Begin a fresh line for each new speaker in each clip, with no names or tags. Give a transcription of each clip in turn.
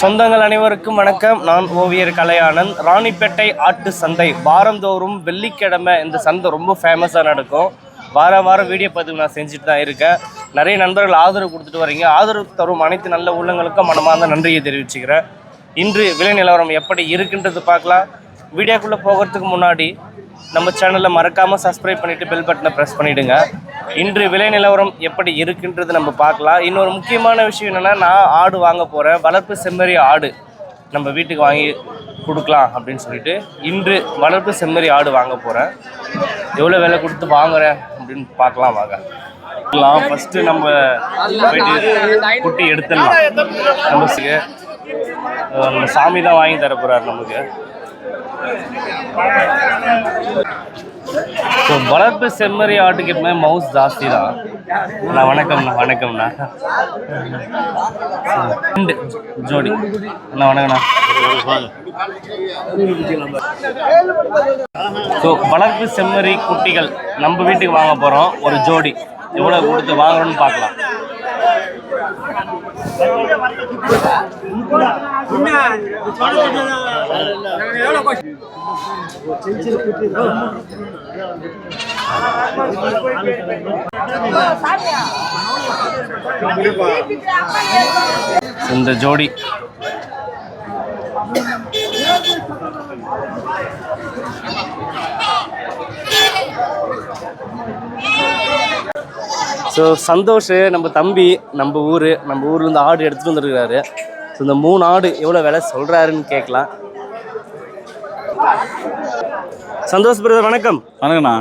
சொந்தங்கள் அனைவருக்கும் வணக்கம். நான் ஓவியர் கலையானந்த். ராணிப்பேட்டை ஆட்டு சந்தை வாரந்தோறும் வெள்ளிக்கிழமை இந்த சந்தை ரொம்ப ஃபேமஸாக நடக்கும். வார வாரம் வீடியோ பதிவு நான் செஞ்சுட்டு தான் இருக்கேன். நிறைய நண்பர்கள் ஆதரவு கொடுத்துட்டு வரீங்க. ஆதரவு தரும் அனைத்து நல்ல உள்ளங்களுக்கும் மனமார்ந்த நன்றியை தெரிவிச்சுக்கிறேன். இன்று விலை நிலவரம் எப்படி இருக்குன்றது பார்க்கலாம். வீடியோக்குள்ளே போகிறதுக்கு முன்னாடி நம்ம சேனலை மறக்காமல் சப்ஸ்கிரைப் பண்ணிவிட்டு பெல் பட்டனை ப்ரெஸ் பண்ணிவிடுங்க இன்று விலை நிலவரம் எப்படி இருக்குன்றது நம்ம பார்க்கலாம். இன்னொரு முக்கியமான விஷயம் என்னென்னா நான் ஆடு வாங்க போகிறேன் வளர்ப்பு செம்மறி ஆடு நம்ம வீட்டுக்கு வாங்கி கொடுக்கலாம் அப்படின்னு சொல்லிட்டு இன்று வளர்ப்பு செம்மறி ஆடு வாங்க போகிறேன் எவ்வளோ விலை கொடுத்து வாங்குறேன் அப்படின்னு பார்க்கலாம் வாங்க. ஃபஸ்ட்டு நம்ம போயிட்டு குட்டி எடுத்துடலாம். நம்ம நம்ம சாமி தான் வாங்கி தர போகிறார் நமக்கு. ஸோ வளர்ப்பு செம்மறி ஆட்டுக்கு எப்பவுமே மவுஸ் ஜாஸ்தி தான் அண்ணா வணக்கம்ண்ணா வணக்கம்ண்ணா. ரெண்டு ஜோடி. அண்ணா வணக்கம்ண்ணா. ஸோ வளர்ப்பு செம்மறி குட்டிகள் நம்ம வீட்டுக்கு வாங்க போகிறோம் ஒரு ஜோடி. எவ்வளோ கொடுத்து வாங்குறோம்னு பார்க்கலாம். இந்த ஜோடி. ஸோ சந்தோஷ் நம்ம தம்பி நம்ம ஊர் நம்ம ஊர்லேருந்து ஆடு எடுத்துகிட்டு வந்துருக்காரு ஸோ இந்த மூணு ஆடு எவ்வளோ விலை சொல்கிறாருன்னு கேட்கலாம். சந்தோஷ் பிரதர் வணக்கம்.
வணக்கண்ணா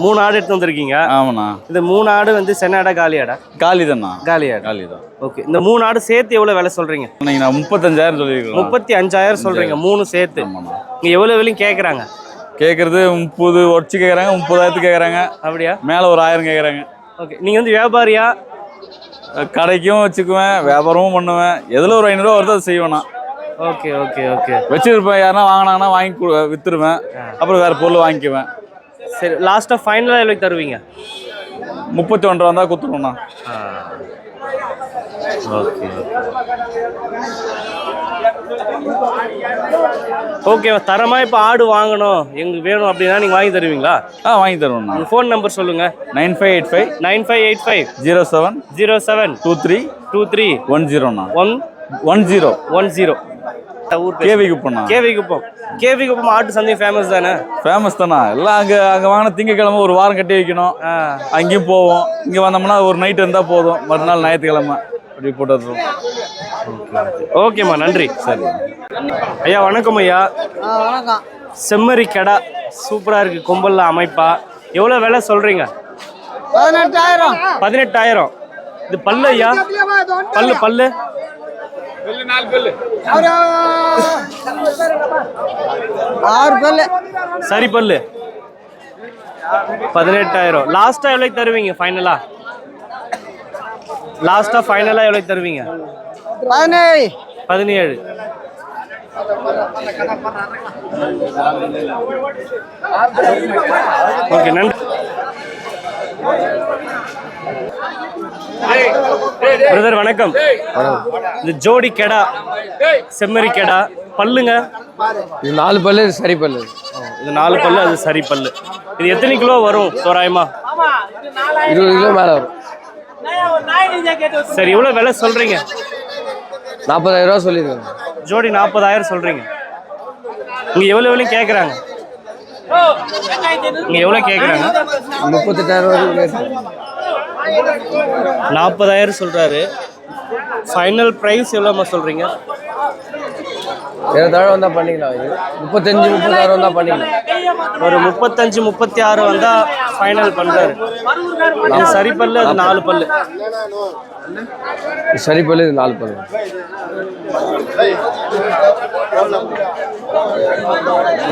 மூணு ஆடு எடுத்து வந்திருக்கீங்க.
ஆமாண்ணா.
இந்த மூணு ஆடு வந்து சென்னாடா காலியாடா?
காலி தான்ண்ணா
காலியாடா?
காலி தான்
ஓகே இந்த மூணு ஆடு சேர்த்து எவ்வளோ விலை சொல்கிறீங்க
நான் முப்பத்தஞ்சாயிரம் சொல்லியிருக்கோம்
முப்பத்தி அஞ்சாயிரம். சொல்கிறீங்க மூணு சேர்த்து. இங்கே எவ்வளோ விலையும் கேட்குறாங்க
கேட்குறது முப்பது உடச்சி கேட்குறாங்க முப்பதாயிரத்துக்கு கேட்குறாங்க
அப்படியா?
மேலே ஒரு ஆயிரம் கேட்குறாங்க
ஓகே நீங்கள் வந்து வியாபாரியா?
கடைக்கும் வச்சுக்குவேன் வியாபாரமும் பண்ணுவேன். எதில் ஒரு ஐநூறுரூவா வருதோ அதை செய்வேண்ணா
ஓகே ஓகே ஓகே
வச்சிருப்பேன். யாருன்னா வாங்கினாங்கன்னா வாங்கி கு- வித்துருவேன். அப்புறம் வேறு பொருள் வாங்கிக்குவேன்.
சரி லாஸ்ட்டாக ஃபைனலாக எவ்வளோ தருவீங்க?
முப்பத்தி ஒன்றரை வந்தால் கொடுத்துருவோண்ணா
ஓகே ஓகே தரமாக இப்போ ஆடு வாங்கணும். எங்களுக்கு வேணும் அப்படின்னா நீங்கள் வாங்கி தருவீங்களா?
ஆ வாங்கி தருவோண்ணா
உங்கள் ஃபோன் நம்பர் சொல்லுங்கள்
nine five eight five
nine five eight five.
Zero seven
zero seven.
Two three
two three.
One ஜீரோண்ணா
one
one zero.
One zero. ஊர்
கேவி குப்பண்ணா
கேவி குப்பம். கேவி குப்பம் ஆட்டு சந்தையும் ஃபேமஸ் தானே?
ஃபேமஸ் தானா? எல்லாம் அங்கே அங்கே வாங்கின திங்கக்கிழமை ஒரு வாரம் கட்டி வைக்கணும். அங்கேயும் போவோம். இங்கே வந்தோம்னா ஒரு நைட் இருந்தால் போதும். மறுநாள் ஞாயிற்றுக்கிழமை. வந்துருவோம்
ஓகேம்மா நன்றி. சரி. ஐயா வணக்கம் ஐயா.
வணக்கம்.
செம்மறி கடா சூப்பராக இருக்குது கும்பல்ல அமைப்பா. எவ்வளோ விலை சொல்கிறீங்க
பதினெட்டாயிரம்.
பதினெட்டாயிரம். இது பல்லு ஐயா? பல்லு பல்லு?
ஆறு பல்லு.
சரி பல்லு. பதினெட்டாயிரம். லாஸ்ட்டாக எவ்வளோக்கு தருவீங்க ஃபைனலாக லாஸ்ட்டாக ஃபைனலாக எவ்வளோக்கு தருவீங்க?
பதினேழு.
பதினேழு. ஓகே நன்றி. பிரதர் வணக்கம். இந்த ஜோடி கெடா செம்மறி கெடா. பல்லுங்க?
இது நாலு பல்லு இது சரி பல்லு.
இது நாலு பல்லு அது சரி பல்லு. இது எத்தனை கிலோ வரும் தோராயமா?
இருபது கிலோ மேலே வரும்.
சரி இவ்வளோ விலை சொல்றீங்க.
நாற்பதாயிரம் ரூபா சொல்லியிருக்காங்க
ஜோடி நாற்பதாயிரம் சொல்றீங்க. இங்க எவ்வளோ எவ்வளோ கேட்குறாங்க இங்க எவ்வளோ கேட்குறாங்க
முப்பத்தெட்டாயிரம்
நாற்பதாயிரம் சொல்றாரு. ஃபைனல் ப்ரைஸ் எவ்வளோமா சொல்றீங்க?
இருபத்தாயிரம் வந்தால் பண்ணிக்கலாம். இது முப்பத்தஞ்சு முப்பதாயிரம் வந்தால் பண்ணிக்கலாம்.
ஒரு முப்பத்தஞ்சு முப்பத்தி ஆறு வந்தா ஃபைனல் பண்றாரு. இது சரி பல்லு அது நாலு பல்லு.
சரி பல்லு இது நாலு பல்லு.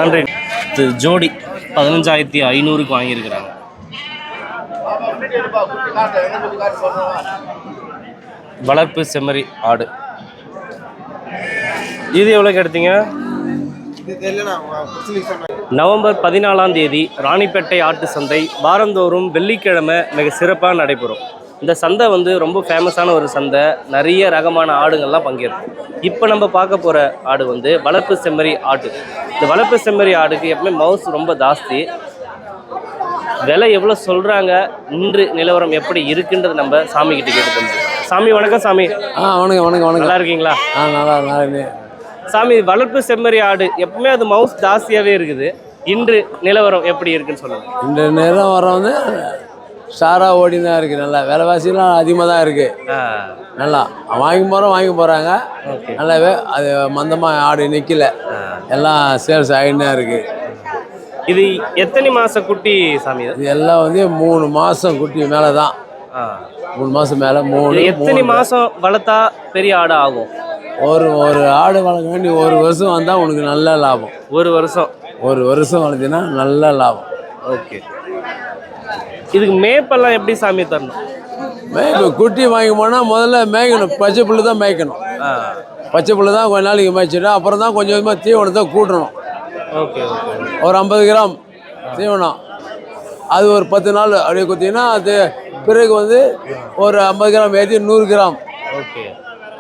நன்றி. இது ஜோடி பதினஞ்சாயிரத்தி ஐநூறுக்கு வாங்கியிருக்கிறாங்க. வளர்ப்பு செம்மறி ஆடு. இது எவ்வளோக்கு எடுத்தீங்க? நவம்பர் பதினாலாம் தேதி ராணிப்பேட்டை ஆட்டு சந்தை வாரந்தோறும் வெள்ளிக்கிழமை மிக சிறப்பாக நடைபெறும். இந்த சந்தை வந்து ரொம்ப ஃபேமஸான ஒரு சந்தை. நிறைய ரகமான ஆடுகள்லாம் பங்கேற்கும் இப்போ நம்ம பார்க்க போகிற ஆடு வந்து வளர்ப்பு செம்மறி ஆடு இந்த வளர்ப்பு செம்மறி ஆடுக்கு எப்பவுமே மவுஸ் ரொம்ப ஜாஸ்தி. விலை எவ்வளோ சொல்கிறாங்க இன்று நிலவரம் எப்படி இருக்குன்றது நம்ம சாமி கிட்ட கேட்டு தெரிஞ்சுக்கலாம். சாமி வணக்கம் சாமி.
ஆ வணக்கம் வணக்கம் வணக்கம்.
நல்லா இருக்கீங்களா?
ஆ நல்லா நல்லா இருக்கு.
சாமி வளர்ப்பு செம்மறி ஆடு. எப்பவுமே அது மவுஸ் ஜாஸ்தியாகவே இருக்குது. இன்று நிலவரம் எப்படி இருக்குன்னு சொல்லுங்க.
இந்த வர வந்து ஸ்டாராக ஓடி தான் இருக்குது நல்லா விலைவாசிலாம் அதிகமாக தான் இருக்குது நல்லா வாங்கி போகிறோம் வாங்கி போகிறாங்க நல்லாவே அது மந்தமாக ஆடு நிற்கல எல்லாம் சேல்ஸ் ஆகிட்டு இருக்குது
இது எத்தனை மாச குட்டி சாமி இது?
எல்லாம் வந்து மூணு மாதம் குட்டி மேலே தான். மூணு மாதம் மேலே மூணு
எத்தனை. மாசம் வளர்த்தா பெரிய ஆடு ஆகும்?
ஒரு ஒரு ஆடு வளர்க்க வேண்டி ஒரு வருஷம் வந்தால் உனக்கு நல்ல லாபம்.
ஒரு வருஷம்.
ஒரு வருஷம் வளர்த்தினா நல்ல லாபம்.
ஓகே. இதுக்கு மேப்பெல்லாம் எப்படி சாமி தரணும்?
மேய்க்க குட்டி வாங்கி போனால் முதல்ல மேய்க்கணும். பச்சை புல்லு தான் மேய்க்கணும். பச்சை புல்லு தான் கொஞ்ச நாளைக்கு மேய்ச்சிட்டு அப்புறம் தான் கொஞ்சம் கொஞ்சமாக தீவனத்தை கூட்டணும்.
Okay okay.
ஒரு ஐம்பது கிராம் தீவனம். அது ஒரு பத்து நாள் அப்படியே குத்திங்கன்னா அது பிறகு வந்து ஒரு ஐம்பது கிராம் ஏற்றி நூறு கிராம்.
ஓகே.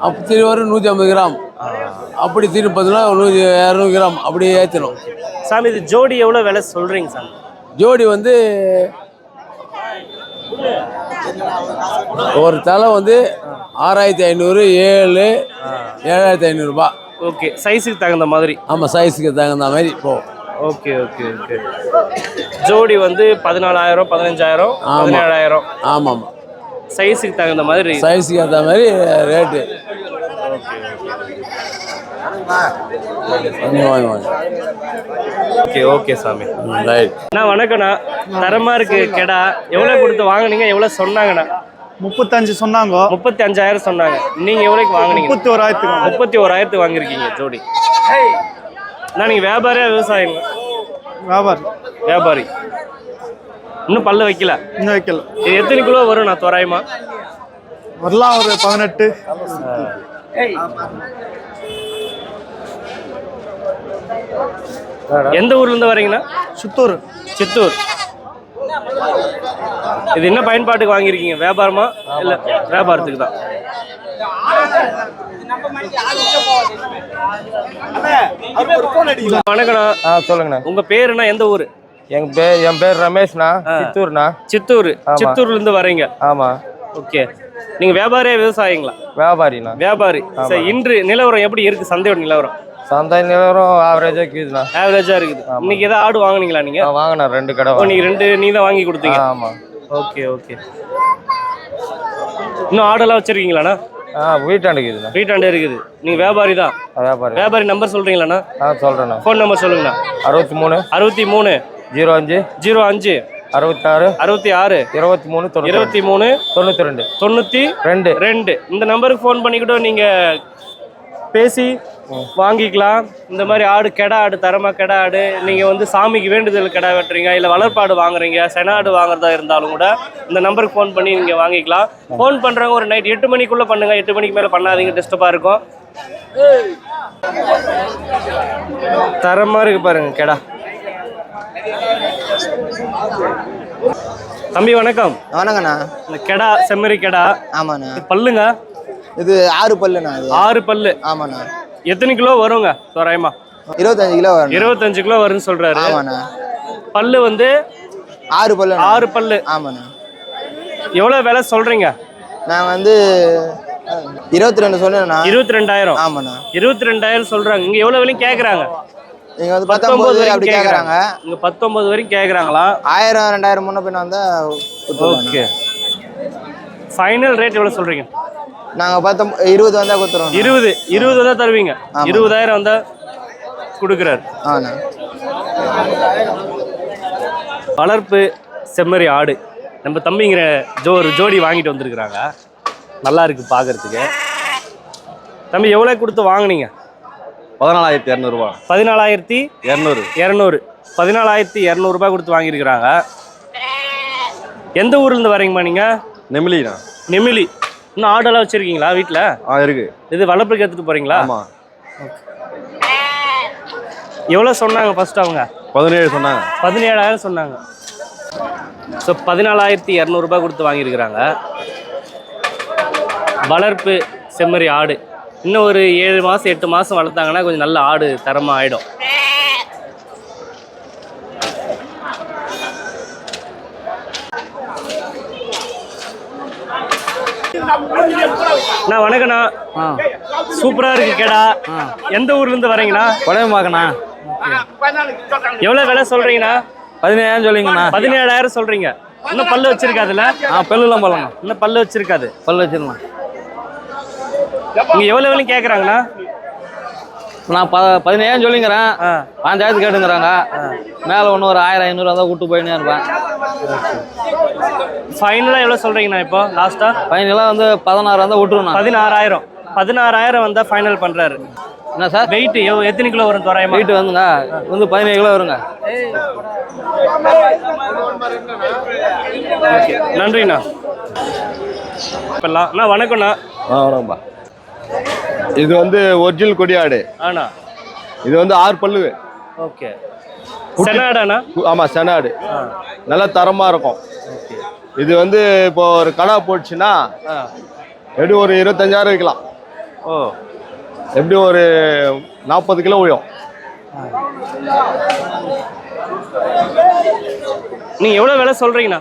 அப்போ திரும்பி வரும் நூற்றி ஐம்பது கிராம். அப்படி திரும்பி பத்து நாள் நூற்றி இரநூறு கிராம். அப்படியே ஏற்றணும்
சாமி இது ஜோடி எவ்வளோ விலை சொல்றீங்க சாமி?
ஜோடி வந்து ஒரு தலை வந்து ஆறாயிரத்தி ஐநூறு ஏழு ஏழாயிரத்தி ஐநூறுரூபா
ஓகே சைஸுக்கு தகுந்த மாதிரி.
ஆமாம் சைஸுக்கு தகுந்த மாதிரி போ.
Okay okay okay. ஜோடி வந்து பதினாலாயிரம் பதினஞ்சாயிரம். பதினேழாயிரம்.
ஆமாம். ஆமாம்
சைஸுக்கு தகுந்த மாதிரி.
சைஸுக்கு ஏற்ற மாதிரி ரேட்டு வாங்க
ஓகே ஓகே சாமி.
ரைட்.
அண்ணா வணக்கண்ணா தரமா இருக்கு கெடா. எவ்வளோ கொடுத்து வாங்குனீங்க? எவ்வளோ சொன்னாங்கண்ணா?
முப்பத்தஞ்சு சொன்னாங்க.
முப்பத்தி அஞ்சாயிரம் சொன்னாங்க. நீங்க எவ்வளோக்கு வாங்குனீங்க?
முப்பத்தி ஓராயிரத்துக்கு
முப்பத்தி ஓராயிரத்துக்கு வாங்கியிருக்கீங்க ஜோடி. அண்ணா நீங்க வியாபாரியா விவசாயிங்க
வியாபாரி.
வியாபாரி. இன்னும் பல்ல வைக்கல?
இன்னும் வைக்கல.
இது எத்தனை கிலோ வரும் நான் தோராயமா?
வரலாம் ஒரு பதினெட்டு.
எந்த ஊர்ல இருந்து வரீங்கண்ணா?
சித்தூர்.
சித்தூர். இது என்ன பயன்பாட்டுக்கு வாங்கியிருக்கீங்க? வியாபாரமா? இல்ல வியாபாரத்துக்கு தான். வணக்கண்ணா
சொல்லுங்கண்ணா.
உங்க பேருண்ணா எந்த ஊர்?
எங்க பேர் என் பேர் ரமேஷ்ண்ணா. சித்தூர்ண்ணா.
சித்தூர். சித்தூர்ல இருந்து வரீங்க.
ஆமா.
ஓகே. நீங்க வியாபாரியா விவசாயிங்களா?
வியாபாரிண்ணா.
வியாபாரி. சரி இன்று நிலவரம் எப்படி இருக்கு? சந்தையோட நிலவரம்.
சந்தை நிலவரம் ஆவரேஜா இருக்குதுண்ணா
ஆவரேஜா இருக்குது. இன்னைக்கு ஏதாவது ஆடு வாங்குனீங்களா நீங்க?
நான் வாங்கினேன் ரெண்டு கடை
நீங்க ரெண்டு நீ தான் வாங்கி கொடுத்தீங்க?
ஆமா.
Okay okay. இன்னும் ஆடெல்லாம் வச்சிருக்கீங்களாண்ணா?
ஆ வீட்டாண்டு இருக்குதுண்ணா
வீட்டாண்டே இருக்குது. நீங்க வியாபாரி தான்.
வியாபாரி
வியாபாரி நம்பர் சொல்றீங்களாண்ணா?
ஆ சொல்றேண்ணா.
ஃபோன் நம்பர் சொல்லுங்கண்ணா.
அறுபத்தி மூணு
அறுபத்தி மூணு
ஜீரோ அஞ்சு
ஜீரோ அஞ்சு
அறுபத்தாறு
அறுபத்தி ஆறு
இருபத்தி மூணு
இருபத்தி மூணு
தொண்ணூத்தி ரெண்டு.
தொண்ணூற்றி
ரெண்டு.
ரெண்டு. இந்த நம்பருக்கு ஃபோன் பண்ணி கூட நீங்கள் பேசி வாங்கிக்கலாம். இந்த மாதிரி ஆடு கெடா ஆடு தரமா கெடா ஆடு நீங்கள் வந்து சாமிக்கு வேண்டுதல் கெடா வெட்டுறீங்க இல்லை வளர்ப்பாடு வாங்குறீங்க செனாடு வாங்குறதா இருந்தாலும் கூட இந்த நம்பருக்கு ஃபோன் பண்ணி நீங்கள் வாங்கிக்கலாம். ஃபோன் பண்ணுறவங்க ஒரு நைட் எட்டு மணிக்குள்ளே பண்ணுங்கள் எட்டு மணிக்கு மேலே பண்ணாதீங்க டிஸ்டர்பாக இருக்கும். தரமாக இருக்கு பாருங்க கெடா. தம்பி வணக்கம்.
வணக்கண்ணா
இந்த கெடா செம்மறி கெடா.
ஆமாண்ணா.
பல்லுங்க?
இது ஆறு பல்லுண்ணா
ஆறு பல்லு.
ஆமாண்ணா.
எத்தனை கிலோ வருங்க? தோராயமா?
இருபத்தஞ்சு கிலோ வரும்
இருபத்தஞ்சு கிலோ வரும்னு சொல்றாரு.
ஆமாண்ணா.
பல்லு வந்து
ஆறு பல்லு
ஆறு பல்லு.
ஆமாண்ணா.
எவ்வளவு விலை சொல்றீங்க?
நான் வந்து இருபத்தி ரெண்டு சொன்னேண்ணா
இருபத்தி ரெண்டாயிரம்
ஆமாண்ணா.
இருபத்தி ரெண்டாயிரம் சொல்றாங்க. இங்க எவ்வளவு விலையும் கேக்குறாங்க?
நீங்க வந்து
பத்தொன்பது
அப்படி கேட்குறாங்க
இங்க பத்தொன்பது வரைக்கும் கேக்குறாங்களா?
ஆயிரம் ரெண்டாயிரம் முன்ன பின்ன வந்தா கொடுத்துருவோண்ணா.
ஓகே ஃபைனல் ரேட் எவ்வளவு சொல்றீங்க?
நாங்க பத்தொம்ப இருபது வந்தா கொடுத்துருவோம்.
இருபது இருபது தான் தருவீங்க. இருபதாயிரம் வந்தா கொடுக்குறாரு.
ஆண்ணா
வளர்ப்பு செம்மறி ஆடு. நம்ம தம்பிங்கிற ஜோ ஒரு ஜோடி வாங்கிட்டு வந்திருக்கிறாங்க. நல்லா இருக்கு பார்க்கறதுக்கு தம்பி எவ்வளோ கொடுத்து வாங்குனீங்க?
பதினாலாயிரத்தி இரநூறுவா.
பதினாலாயிரத்தி
இரநூறு.
இரநூறு. பதினாலாயிரத்தி இரநூறுபா கொடுத்து வாங்கியிருக்கிறாங்க. எந்த ஊர்லேருந்து வரீங்கம்மா நீங்கள்
நெமிலிண்ணா
நெமிலி. இன்னும் ஆடெல்லாம் வச்சுருக்கீங்களா வீட்டில்
ஆ இருக்கு.
இது வளர்ப்புக்கு எடுத்துகிட்டு போகிறீங்களா
ஆமா.
எவ்வளோ சொன்னாங்க ஃபர்ஸ்ட் அவங்க?
பதினேழு சொன்னாங்க.
பதினேழாயிரம் சொன்னாங்க. ஸோ பதினாலாயிரத்தி இரநூறுபா கொடுத்து வாங்கியிருக்கிறாங்க. வளர்ப்பு செம்மறி ஆடு. இன்னும் ஒரு ஏழு மாதம் எட்டு மாதம் வளர்த்தாங்கன்னா கொஞ்சம் நல்ல ஆடு தரமாக ஆயிடும். அண்ணா வணக்கண்ணா சூப்பரா இருக்கு கேடா. எந்த ஊர்ல இருந்து வரீங்கண்ணா?
குழம்பு
எவ்வளவு விலை சொல்றீங்கண்ணா?
பதினேழாயிரம் சொல்லிங்கண்ணா
பதினேழாயிரம் சொல்றீங்க. இன்னும் பல்லு வச்சிருக்காதுல்ல
ஆ பெல்லுலாம் போலங்க
இன்னும் பல்லு வச்சிருக்காது.
பல்லு வச்சிடலாம்
இங்க எவ்வளவு விலையும் கேக்குறாங்கண்ணா?
நான் ப பதினேழாயிரம் சொல்லிங்கிறேன்.
ஆ.
பாஞ்சாயிரத்து கேட்டுங்கிறாங்க. மேலே ஒன்று ஒரு ஆயிரம் ஐநூறு தான் விட்டு போயினே இருப்பேன்.
ஃபைனலா எவ்வளவு சொல்றீங்கண்ணா இப்போ? லாஸ்டா
ஃபைனலாக வந்து பதினாறு தான் விட்டுருண்ணா.
பதினாறாயிரம். பதினாறாயிரம் வந்தா ஃபைனல் பண்றாரு.
என்ன சார்?
வெயிட் எத்தனை கிலோ வரும் தோராயமா?
வீட்டு வந்துங்க வந்து பதினேழு கிலோ வருங்க.
நன்றிண்ணா. இப்பெல்லாம் அண்ணா வணக்கம்ண்ணா.
ஆ வணக்கம்பா இது வந்து ஒரிஜினல் கொடியாடு.
ஆண்ணா
இது வந்து ஆறு பல்லு
ஓகே. சென்னாடாண்ணா
கு- ஆமா செனாடு. நல்லா தரமா இருக்கும். இது வந்து இப்போ ஒரு கடா போட்டுச்சுன்னா
ஆ
எப்படி ஒரு இருபத்தஞ்சாயிரம் விற்கலாம்.
ஓ.
எப்படி ஒரு நாற்பது கிலோ விழும்.
நீங்க எவ்வளவு விலை சொல்றீங்கண்ணா?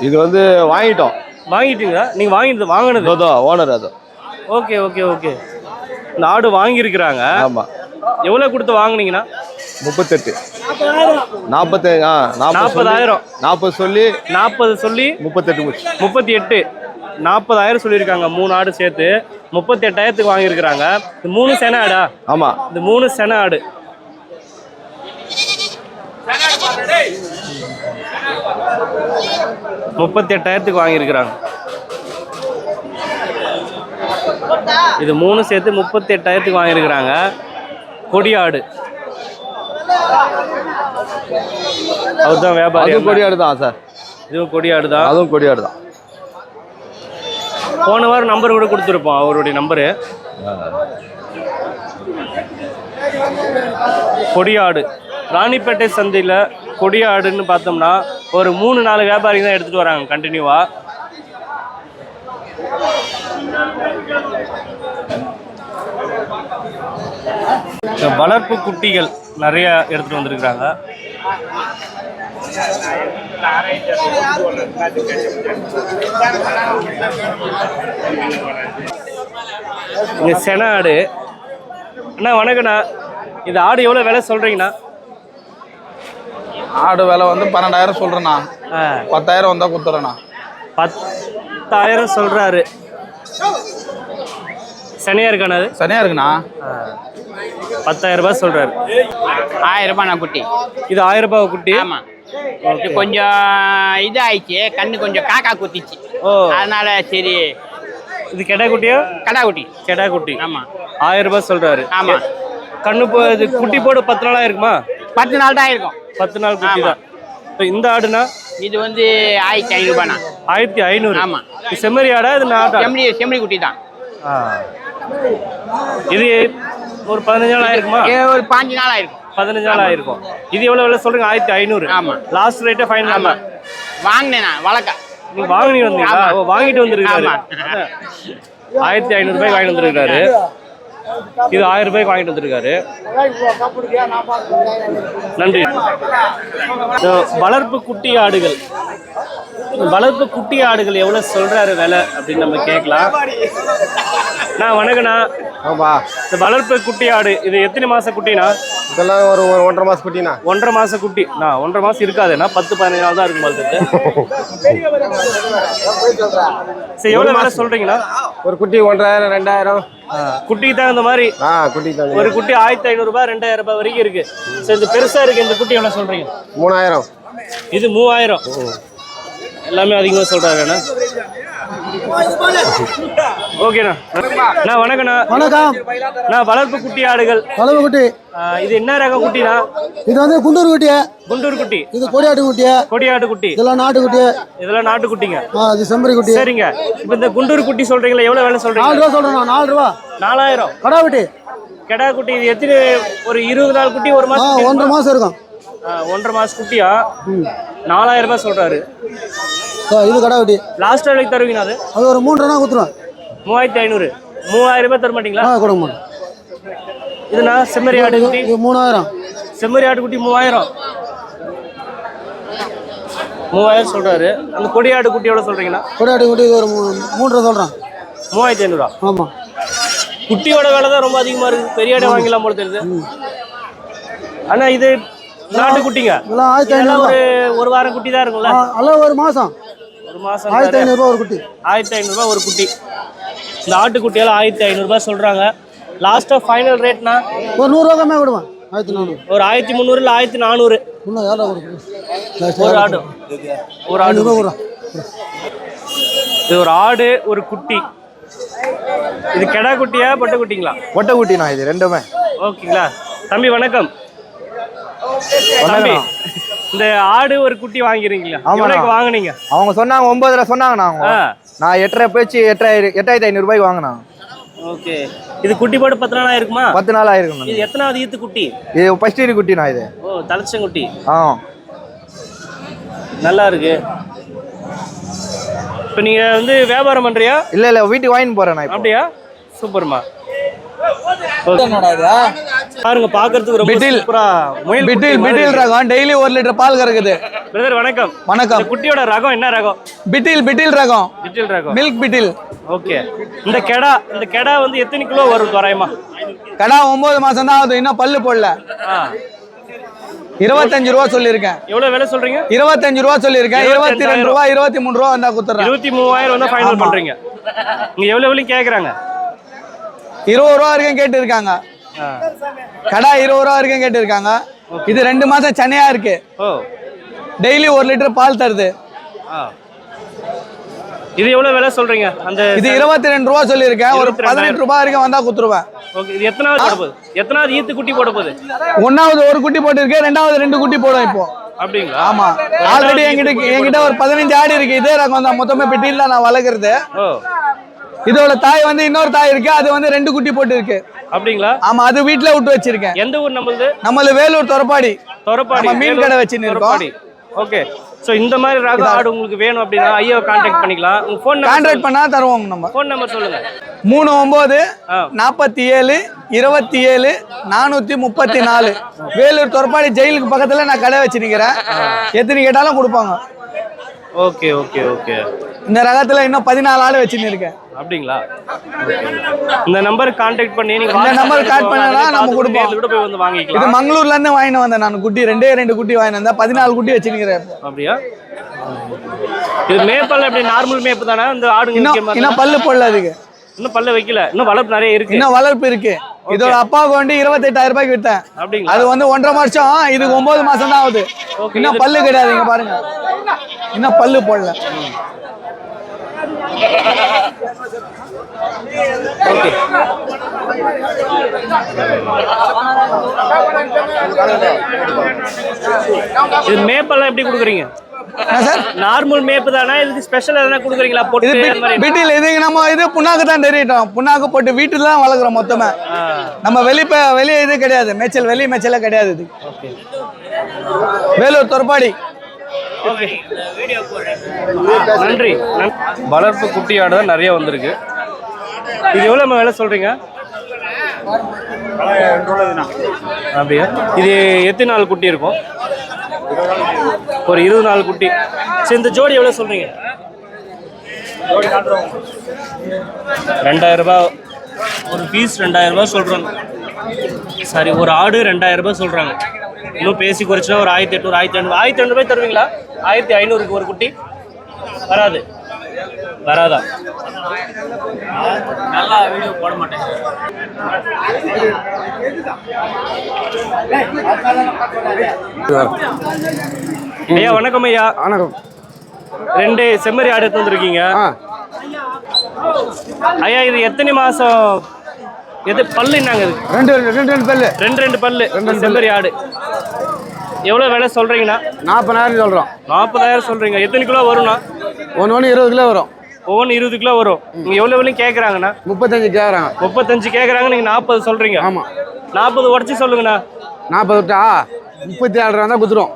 இது வந்து வாங்கிட்டோம்.
வாங்கிட்டீங்களா? நீங்க வாங்கிட்டு வாங்கினது?
அதோ ஓனர் அது.
Okay okay okay. இந்த ஆடு வாங்கியிருக்கிறாங்க.
ஆமா.
எவ்வளோ கொடுத்து வாங்குனீங்கன்னா
முப்பத்தெட்டு. நாற்பத்தி ஆ நாற்பது
நாற்பதாயிரம்.
நாற்பது சொல்லி
நாற்பது சொல்லி
முப்பத்தெட்டு
முப்பத்தி எட்டு. நாற்பதாயிரம் சொல்லியிருக்காங்க மூணு ஆடு சேர்த்து. முப்பத்தி எட்டாயிரத்துக்கு வாங்கியிருக்கிறாங்க. இது மூணு சென ஆடா?
ஆமா.
இந்த மூணு சென ஆடு. முப்பத்தி எட்டாயிரத்துக்கு வாங்கியிருக்கிறாங்க. இது மூணு சேர்த்து முப்பத்தி எட்டாயிரத்துக்கு வாங்கியிருக்கிறாங்க கொடியாடு அவர்தான் வியாபாரி
அதுவும் கொடியாடு தான் சார்.
இதுவும் கொடியாடு தான்
அதுவும் கொடியாடு தான்
போன வாரம் நம்பர் கூட கொடுத்துருப்போம் அவருடைய நம்பரு. கொடியாடு. ராணிப்பேட்டை சந்தையில் கொடியாடுன்னு பார்த்தோம்னா ஒரு மூணு நாலு வியாபாரிங்க தான் எடுத்துகிட்டு வராங்க கண்டினியூவாக வளர்ப்பு குட்டிகள். நிறைய எடுத்துகிட்டு வந்திருக்கிறாங்க. இங்கே சென ஆடு. அண்ணா வணக்கண்ணா இந்த ஆடு எவ்வளோ விலை சொல்கிறீங்கண்ணா
ஆடு விலை வந்து பன்னெண்டாயிரம் சொல்கிறேண்ணா
ஆ.
பத்தாயிரம் வந்தால் கொடுத்துட்றேண்ணா
பத்தாயிரம் சொல்கிறாரு சனியாக இருக்காண்ணா அது?
சரியா இருக்குண்ணா.
பத்தாயிரம் ரூபாய் சொல்கிறாரு
ஆயிரம் ரூபாய் நான் குட்டி.
இது ஆயிரம் ரூபாய் குட்டி?
ஆமா. இது கொஞ்சம் இது ஆயிடுச்சு கண்ணு கொஞ்சம் காக்கா குத்திச்சு.
ஓ.
அதனால சரி.
இது கெடா குட்டியா?
கடா குட்டி.
கெடா குட்டி.
ஆமா.
ஆயிரம் ரூபாய் சொல்கிறாரு
ஆமா.
கண்ணு போ இது குட்டி போடு பத்து நாளாக இருக்குமா
பத்து நாள் தான் இருக்கும்
பத்து நாள் குட்டி. தான். இப்போ இந்த ஆடுனா?
இது வந்து ஆயிரத்தி ஐநூறு ரூபாய்ண்ணா
ஆயிரத்தி ஐநூறு.
ஆமா.
செம்மறி ஆடா இது நாட்டா
செம்மறி செம்மறி குட்டி தான்.
இது ஒரு பதினஞ்சு நாள் ஆயிருக்குமா?
ஒரு பாஞ்சு நாள் ஆயிருக்கும்.
பதினஞ்சு நாள் ஆயிருக்கும். இது எவ்வளவு விலை சொல்றீங்க? ஆயிரத்தி ஐநூறு.
ஆமா.
லாஸ்ட் ரேட்டே ஃபைனல்
ஆமா. வாங்கினேன் நான் வழக்க.
நீங்க வாங்கி வந்தீங்களா. ஓ வாங்கிட்டு வந்திருக்காரு. ஆயிரத்தி ஐநூறு ரூபாய்க்கு வாங்கிட்டு வந்திருக்காரு இது ஆயிரம் ரூபாய்க்கு வாங்கிட்டு வந்திருக்காரு. நன்றி. வளர்ப்பு குட்டி ஆடுகள். வளர்ப்பு குட்டி ஆடுகள் எவ்வளவு சொல்றாரு விலை அப்படின்னு நம்ம கேட்கலாம். நான் வணக்கண்ணா
ஆமா
இந்த வளர்ப்பு குட்டி ஆடு இது எத்தனை மாச குட்டினா
இதெல்லாம் ஒரு ஒரு ஒன்றரை மாசம் குட்டினா
ஒன்றரை மாச குட்டி. நான் ஒன்றரை மாசம் இருக்காதுண்ணா. பத்து பதினஞ்சு நாள் தான் இருக்கும் போல சரி எவ்வளவு வேலை சொல்றீங்களா?
ஒரு குட்டி ஒன்றரை ரெண்டாயிரம்.
குட்டிக்கு தகுந்த மாதிரி
ஆ குட்டி தான்
ஒரு குட்டி ஆயிரத்தி ஐநூறு ரூபாய் ரெண்டாயிரம் ரூபாய் வரைக்கும் இருக்கு. சரி இந்த பெருசா இருக்கு. இந்த குட்டி எவ்வளவு சொல்றீங்க?
மூணாயிரம்.
இது மூவாயிரம். எல்லாமே அதிகமா சொல்றாங்கண்ணா ஓகேண்ணா. அண்ணா வணக்கண்ணா.
வணக்கம்.
நான் வளர்ப்பு குட்டி ஆடுகள்.
கலவை குட்டி.
இது என்ன ரக குட்டினா
இது வந்து குண்டூர் குட்டி.
குண்டூர் குட்டி.
இது கொடியாட்டு குட்டி.
கொடியாட்டு குட்டி.
இதெல்லாம் நாட்டு குட்டி.
இதெல்லாம் நாட்டு குட்டிங்க.
இது செம்பரி குட்டி.
சரிங்க. இப்போ இந்த குண்டூர் குட்டி சொல்றீங்களா? எவ்வளவு வேலை
நாலு
சொல்றீங்க
ரூபா சொல்றேன் நாலு ரூபா.
நாலாயிரம்.
கடா குட்டி.
கெடா குட்டி இது எத்தனை ஒரு இருபது நாள் குட்டி ஒரு மாசம்
ஒன்றரை? மாசம் இருக்கும்.
ஒன்றரை மாசம் குட்டியா? நாலாயிரம் ரூபாய் சொல்றாரு.
இது கடா குட்டி
லாஸ்ட் வேலைக்கு தருவீங்க அது?
அது ஒரு மூன்று ரூபா கொடுத்துருவேன்
மூவாயிரத்தி ஐநூறு. மூவாயிரம் ரூபாய் தர மாட்டீங்களா?
கொடுங்க மாட்டோம்.
இதுனா செம்மறி ஆடு குட்டி?
இது மூணாயிரம்.
செம்மறி ஆட்டுக்குட்டி மூவாயிரம். மூவாயிரம் சொல்றாரு. அந்த கொடி ஆடு குட்டி எவ்வளோ சொல்றீங்களா
கொடாடி குட்டி ஒரு மூ மூன்றரை சொல்கிறேன்
மூவாயிரத்தி ஐநூறுரூவா
ஆமாம்
குட்டியோட விலை தான் ரொம்ப அதிகமா இருக்கு. பெரிய ஆடை வாங்கிக்கலாம் போல தெரியுது. ஆனா இது நாட்டு குட்டிங்க. ஒரு ஒரு வாரம் குட்டி தான் இருக்கும்ல?
எல்லாம் ஒரு மாதம்
ஒரு மாசம்
ஆயிரத்தி ஐநூறுரூவா ஒரு குட்டி.
ஆயிரத்தி ஐநூறுரூவா ஒரு குட்டி. இந்த ஆட்டுக்குட்டியால் ஆயிரத்தி ஐநூறுரூபா சொல்றாங்க. லாஸ்ட்டாக ஃபைனல் ரேட்னா
ஒரு நூறுரூவா கம்மியாக விடுவேன் ஆயிரத்தி நானூறு.
ஒரு ஆயிரத்தி முந்நூறு இல்லை ஆயிரத்தி நானூறு.
இன்னும் ஏழை
ஒரு ஆடு. ஒரு ஆடு.
ஐநூறுரூவா
இது ஒரு ஆடு ஒரு குட்டி. இது கெடா குட்டியா பொட்டை குட்டிங்களா?
ஒட்டை குட்டிண்ணா இது ரெண்டுமே.
ஓகேங்களா. தம்பி வணக்கம். தம்பி. இந்த ஆடு ஒரு குட்டி வாங்கிறீங்களா. எவ்வளோக்கு வாங்குனீங்க?
அவங்க சொன்னாங்க ஒன்பதுல சொன்னாங்கண்ணா அவங்க.
ஆ.
நான் எட்டரை போச்சு எட்டாயிரம் எட்டாயிரத்தி ஐநூறுபாய்க்கு வாங்கினா
ஓகே. இது குட்டி போட்டு பத்து நாள் ஆயிருக்குமா?
பத்து நாள் ஆயிருக்குண்ணா
இது எத்தனாவது ஈத்து குட்டி?
இது ஃபர்ஸ்ட் இயர் குட்டிண்ணா இது.
ஓ தலைச்சங்குட்டி
ஆ.
நல்லா இருக்கு. இப்போ நீங்க வந்து வியாபாரம் பண்றியா?
இல்லை இல்லை வீட்டுக்கு வாங்கிட்டு போகிறேன் நான் இப்போ.
அப்படியா? சூப்பர்மா. பாருங்க பாக்குறதுக்கு ரொம்ப
பிட்டில்.
சூப்பரா முயல்
பிட்டில் பிட்டில் ரகம். டெய்லி ஒரு லிட்டர் பால் கறக்குது.
பிரதர் வணக்கம்.
வணக்கம்.
குட்டியோட ரகம் என்ன ரகம்?
பிட்டில் பிட்டில் ரகம்.
பிட்டில் ரகம்.
மில்க் பிட்டில்
ஓகே. இந்த கெடா இந்த கெடா வந்து எத்தனை கிலோ வரும் தோராயமா?
கடா ஒன்பது மாசம் தான் ஆகுது. இன்னும் பல்லு போடல. இருபத்தஞ்சு ரூபா சொல்லியிருக்கேன்.
எவ்வளவு விலை சொல்றீங்க?
இருபத்தஞ்சு ரூபா சொல்லியிருக்கேன். இருபத்தி ரெண்டு ரூபா இருபத்தி மூணு ரூபா வந்தா குத்துறேன்.
இருபத்தி மூவாயிரம் வந்து ஃபைனல் பண்றீங்க. நீங்க எவ்வளவு விலையும் கேக்குறாங்க.
இருபது ரூபா வரைக்கும் கேட்டு இருக்காங்க. கடா இருபது ரூபா வரைக்கும் கேட்டு இருக்காங்க இது ரெண்டு மாசம் சென்னையா இருக்கு. டெய்லி ஒரு லிட்டர் பால் தருது.
இது எவ்வளவு விலை சொல்றீங்க? அந்த
இது இருபத்தி ரெண்டு ரூபா சொல்லியிருக்கேன். ஒரு
22,000
பதினெட்டு ரூபாய் வரைக்கும் வந்தா குத்துருவேன்.
ஓகே இது எத்தனாவது போட போகுது? எத்தனாவது ஈத்து குட்டி போட போகுது?
ஒன்னாவது ஒரு குட்டி போட்டிருக்கேன். ரெண்டாவது ரெண்டு குட்டி போடும் இப்போ.
அப்படிங்களா?
ஆமா. ஆல்ரெடி என்கிட்ட என்கிட்ட ஒரு பதினஞ்சு ஆடு இருக்கு. இதே ரகம் தான். மொத்தமே பெட்டியில் நான் வளர்க்குறது. இதோட தாய் வந்து இன்னொரு தாய் இருக்கு. அது வந்து ரெண்டு குட்டி போட்டு இருக்கு
அப்படிங்களா?
ஆமா அது வீட்ல விட்டு வச்சிருக்கேன்.
எந்த ஊர் நம்மளுது?
நம்மள வேலூர் தொரப்பாடி.
தொரப்பாடி
மீன் கடை வச்சுன்னு இருக்கோம்.
ஓகே. ஸோ இந்த மாதிரி ரக ஆடு உங்களுக்கு வேணும் அப்படின்னா ஐயாவை கான்டாக்ட் பண்ணிக்கலாம். உங்க ஃபோன் நம்பர்
கான்ட்ராக்ட் பண்ணா தருவோம் நம்ம.
ஃபோன் நம்பர் சொல்லுங்க.
மூணு ஒன்பது
ஆ.
நாற்பத்தி ஏழு இருபத்தி ஏழு நானூத்தி முப்பத்தி நாலு வேலூர் தொரப்பாடி ஜெயிலுக்கு பக்கத்துல நான் கடை வச்சிருக்கிறேன் எத்தனை கேட்டாலும் கொடுப்பாங்க.
Okay okay okay.
இந்த ரகத்துல இன்னும் பதினாலு ஆடு வச்சுன்னு இருக்கேன்.
அப்படிங்களா? இந்த நம்பருக்கு கான்டாக்ட் பண்ணி நீங்க
இந்த number கால்
பண்ணி
பண்ணனா நம்ம கொடுப்போம்.
நேர்ல கூட போய் வந்து
இது
வாங்கிக்கலாம்
மங்களூர்ல இருந்து வாங்கிட்டு வந்தேன் நான். குட்டி ரெண்டே ரெண்டு குட்டி வாங்கிட்டு வந்தேன். பதினாலு குட்டி வச்சிருக்கிறேன்.
அப்படியா? இது மேப்பல் எப்படி? நார்மல் மேப் தானே? இந்த ஆடுங்க
இன்னும் பல்லு போடல அதுக்கு.
இன்னும் பல்ல வைக்கல. இன்னும் வளர்ப்பு நிறைய இருக்கு.
இன்னும் வளர்ப்பு இருக்கு. இதோட அப்பாவுக்கு வந்து இருபத்தெட்டாயிரம் ரூபாய்க்கு வித்தேன்.
அப்படிங்களா?
அது வந்து ஒன்றரை வருஷம் இதுக்கு ஒன்பது மாசம் தான் ஆகுது இன்னும்
இது-
பல்லு கிடையாது இங்க பாருங்க. இன்னும் பல்லு போடல.
இது மேப்பெல்லாம் எப்படி கொடுக்குறீங்க?
சார்?
நார்மல் மேப்பு தானே? இதுக்கு ஸ்பெஷல் எதனா கொடுக்குறீங்களா?
இது
பொட்டு
பிட்டில் இதுக்கு நம்ம இது புண்ணாக்கு தான் தெரியட்டும் புண்ணாக்கு போட்டு வீட்டுல தான் வளர்க்குறோம் மொத்தமா.
ஆ,
நம்ம வெளி வெளியே இது கிடையாது. மேய்ச்சல் வெளி மேய்ச்சலே கிடையாது இது. வேலூர் தொரப்பாடி
ஓகே நன்றி. நன்- வளர்ப்பு குட்டி ஆடு தான் நிறைய வந்திருக்கு. இது எவ்வளோ வேலை சொல்கிறீங்க அப்படியா? இது எத்தனை நாள் குட்டி இருக்கும்? ஒரு இருபது நாள் குட்டி. சரி இந்த ஜோடி எவ்வளோ சொல்கிறீங்க ரெண்டாயிரம் ரூபாய். ஒரு பீஸ் ரெண்டாயிரம் ரூபாய் சொல்றாங்க. சரி ஒரு ஆடு ரெண்டாயிரம் ரூபாய் சொல்கிறாங்க இன்னும் பேசி குறைச்சினா ஒரு ஆயிரத்தி எட்நூறு ஆயிரத்தி ஐநூறு ஆயிரத்தி ஐநூறு ரூபாய் தருவீங்களா? ஆயிரத்தி ஐநூறுக்கு ஒரு குட்டி? வராது. வராதா? நல்லா வீடியோ போட மாட்டேன். ஐயா வணக்கம் ஐயா.
வணக்கம்.
ரெண்டு செம்மறி ஆடு எடுத்து வந்திருக்கீங்க. ஐயா இது எத்தனை மாசம் எது பல்லு என்னங்க இது?
ரெண்டு ரெண்டு ரெண்டு பல்லு.
ரெண்டு ரெண்டு பல்லு. செம்மறி ஆடு. எவ்வளோ விலை சொல்றீங்கண்ணா?
நாற்பதாயிரம் சொல்கிறோம்
நாற்பதாயிரம் சொல்றீங்க. எத்தனை கிலோ வரும்ண்ணா?
ஒன்று ஒன்று இருபது கிலோ வரும்.
ஒவ்வொன்று இருபது கிலோ வரும். நீங்கள் எவ்வளோ விலையும் கேட்குறாங்கண்ணா
முப்பத்தஞ்சு கேட்குறாங்க
முப்பத்தஞ்சு கேட்குறாங்க நீங்கள் நாற்பது சொல்றீங்க.
ஆமாம்
நாற்பது உடச்சி சொல்லுங்கண்ணா.
நாற்பது விட்டா முப்பத்தி ஏழு ரூபா தான் குத்துரும்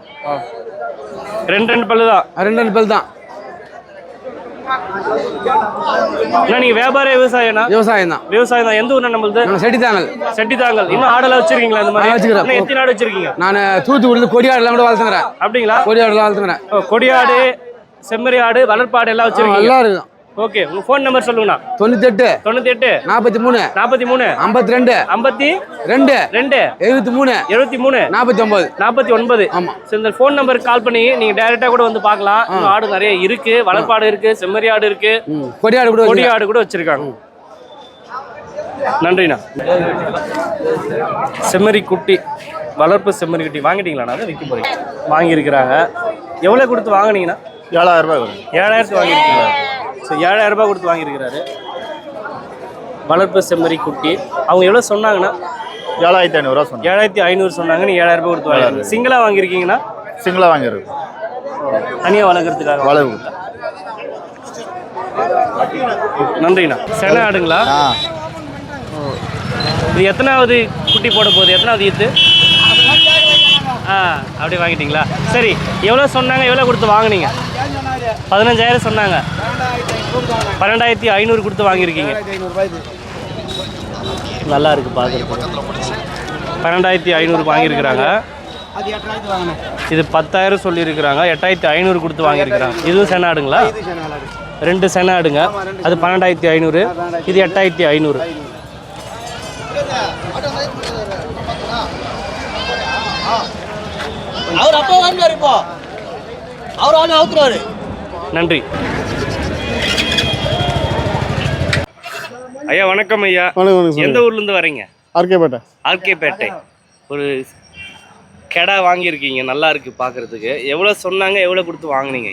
ரெண்டு ரெண்டு பல்லு தான்
ரெண்டு ரெண்டு பல் தான்
அண்ணா நீங்க வியாபார விவசாயம்னா?
விவசாயம் தான்
விவசாயம் தான் எந்த ஊர்னா நம்மளுது
செட்டித்தாங்கல்
செட்டிதாங்கல் இன்னும் ஆடெல்லாம் வச்சிருக்கீங்களா இந்த மாதிரி. இன்னும் எத்தனை ஆடு வச்சிருக்கீங்க?
நான் தூத்துக்குடியில் கொடியாடுலாம் கூட வளர்த்துக்கிறேன்.
அப்படிங்களா?
கொடியாடுலாம் வளர்த்துக்கிறேன்.
கொடியாடு செம்மறி ஆடு வளர்ப்பாடு எல்லாம் வச்சிருக்கீங்க?
எல்லாம் இருக்கும்
ஓகே உங்க ஃபோன் நம்பர் சொல்லுங்கண்ணா.
தொண்ணூத்தெட்டு
தொண்ணூத்தி எட்டு
நாற்பத்தி மூணு
நாற்பத்தி மூணு
ஐம்பத்தி ரெண்டு
ஐம்பத்தி
ரெண்டு
ரெண்டு
எழுபத்தி மூணு
எழுபத்தி மூணு
நாற்பத்தி ஒம்பது
நாற்பத்தி ஒன்பது
ஆமா.
சரி இந்த ஃபோன் நம்பருக்கு கால் பண்ணி நீங்க டைரக்டா கூட வந்து பார்க்கலாம். ஆடு நிறைய இருக்கு வளர்ப்பாடு இருக்கு செம்மறி ஆடு இருக்கு.
கொடியாடு கூட
கொடி
வச்சிருக்கேன்.
ஆடு கூட வச்சிருக்காங்க. நன்றிண்ணா. செம்மறி குட்டி வளர்ப்பு செம்மறி குட்டி. வாங்கிட்டீங்களாண்ணா அதை விற்க போறீங்க. வாங்கியிருக்கிறாங்க. எவ்வளோ கொடுத்து வாங்குனீங்கண்ணா?
ஏழாயிரம் ரூபாய் வரும்.
ஏழாயிரத்து வாங்கியிருக்கீங்களா? ஸோ ஏழாயிரம் ரூபாய் கொடுத்து வாங்கியிருக்கிறாரு. வளர்ப்பு செம்மறி குட்டி. அவங்க எவ்வளோ சொன்னாங்கண்ணா
ஏழாயிரத்தி ஐநூறுரூவா சொன்னேன்
ஏழாயிரத்தி ஐநூறு சொன்னாங்க நீ ஏழாயிரம் ரூபாய் கொடுத்து வாங்கிருக்கீங்க சிங்கிளாக வாங்கியிருக்கீங்கன்னா?
சிங்கிளாக வாங்கியிருக்கு
தனியாக வளர்க்குறதுக்காக.
வளவு
நன்றிண்ணா. சென ஆடுங்களா? இது எத்தனாவது குட்டி போட போகுது? எத்தனாவது ஈத்து? ஆ அப்படியே வாங்கிட்டீங்களா? சரி எவ்வளோ சொன்னாங்க? எவ்வளோ கொடுத்து வாங்குனீங்க? பதினஞ்சாயிரம் சொன்னாங்க. பன்னெண்டாயிரத்தி ஐநூறு கொடுத்து வாங்கியிருக்கீங்க. நல்லா இருக்கு பார்க்குறதுக்கு. பன்னெண்டாயிரத்தி ஐநூறு வாங்கியிருக்கிறாங்க. இது பத்தாயிரம் சொல்லியிருக்கிறாங்க. எட்டாயிரத்தி ஐநூறு கொடுத்து வாங்கியிருக்கிறாங்க. இதுவும் செனாடுங்களா ரெண்டு செனாடுங்க அது பன்னெண்டாயிரத்தி ஐநூறு. இது எட்டாயிரத்தி ஐநூறு.
அவர் அப்போ வாங்கினாரு இப்போ. அவர் ஆளு அவுத்துறாரு
நன்றி. ஐயா வணக்கம் ஐயா.
வணக்கம்
எந்த ஊர்ல இருந்து வரீங்க?
ஆர்கேபேட்டை.
ஆர்கேபேட்டை. ஒரு கெடா வாங்கியிருக்கீங்க நல்லா இருக்கு பார்க்கிறதுக்கு எவ்வளோ சொன்னாங்க எவ்வளோ கொடுத்து வாங்குனீங்க?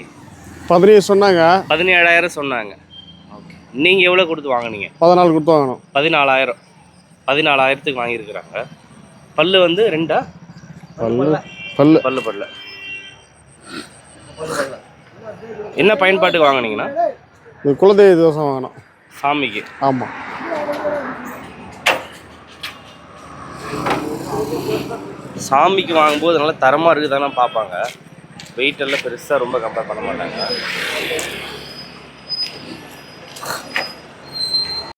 பதினேழு சொன்னாங்க.
பதினேழாயிரம் சொன்னாங்க. ஓகே நீங்கள் எவ்வளோ கொடுத்து வாங்குனீங்க?
பதினாலு கொடுத்து வாங்கணும்
பதினாலாயிரம். பதினாலாயிரத்துக்கு வாங்கியிருக்கிறாங்க. பல்லு வந்து ரெண்டா?
பல்லு பல்லு.
பல்லு பல்லு. என்ன பயன்பாட்டுக்கு வாங்குனீங்கன்னா?
இது குலதெய்வ தோசம் வாங்கணும்
சாமிக்கு.
ஆமாம்
சாமிக்கு வாங்கும்போது நல்லா தரமாக இருக்குதானே பார்ப்பாங்க வெயிட் எல்லாம் பெருசாக ரொம்ப கம்பேர் பண்ண மாட்டாங்க.